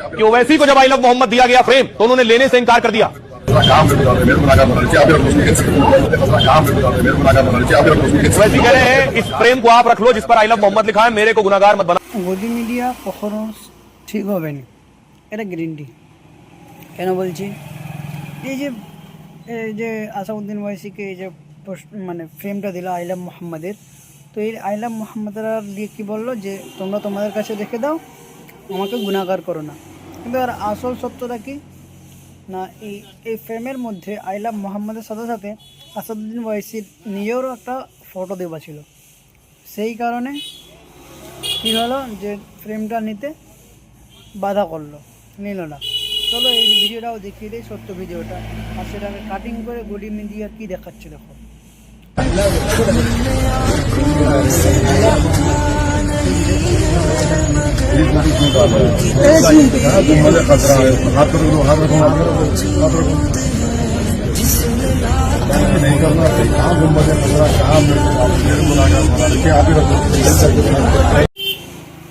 कि ओवैसी को जब आई लव मोहम्मद दिया गया फ्रेम तो उन्होंने लेने से इनकार कर दिया ओवैसी कह रहे हैं इस फ्रेम को आप रख लो जिस पर आई लव मोहम्मद लिखा है मेरे को गुनागार मत बना গদি মিডিয়া কখনো ঠিক হবে না এটা গ্যারেন্টি কেন বলছি এই যে এই যে আসাউদ্দিন ওয়াইসিকে এই যে পোস্ট- মানে ফ্রেমটা দিল আইলাম মোহাম্মদের তো এই আইলাম মোহাম্মদরা দিয়ে কী বললো যে তোমরা তোমাদের কাছে রেখে দাও আমাকে গুণাগার করো না কিন্তু আর আসল সত্যটা কি? না, এই এই ফ্রেমের মধ্যে আই লাভ মোহাম্মদের সাথে সাথে আসাদুদ্দিন ওয়াইসির নিজেরও একটা ফটো দেওয়া ছিল। সেই কারণে কী হলো যে ফ্রেমটা নিতে বাধা করল, নিল না। চলো এই ভিডিওটাও দেখিয়ে দিই সত্য ভিডিওটা। আর সেটাকে কাটিং করে গুডি মিডিয়া কি দেখাচ্ছে দেখো।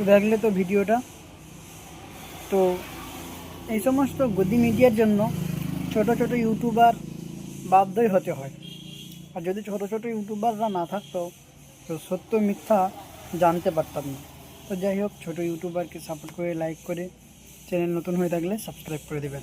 দেখলে তো ভিডিওটা। তো এই সমস্ত গদি মিডিয়ার জন্য ছোট ছোট ইউটিউবার বাধ্যই হতে হয়। আর যদি ছোট ছোট ইউটিউবাররা না থাকতো, তো সত্য মিথ্যা জানতে পারতাম না। তো যাই হোক, ছোটো ইউটিউবারকে সাপোর্ট করে লাইক করে চ্যানেল নতুন হয়ে থাকলে সাবস্ক্রাইব করে দেবেন।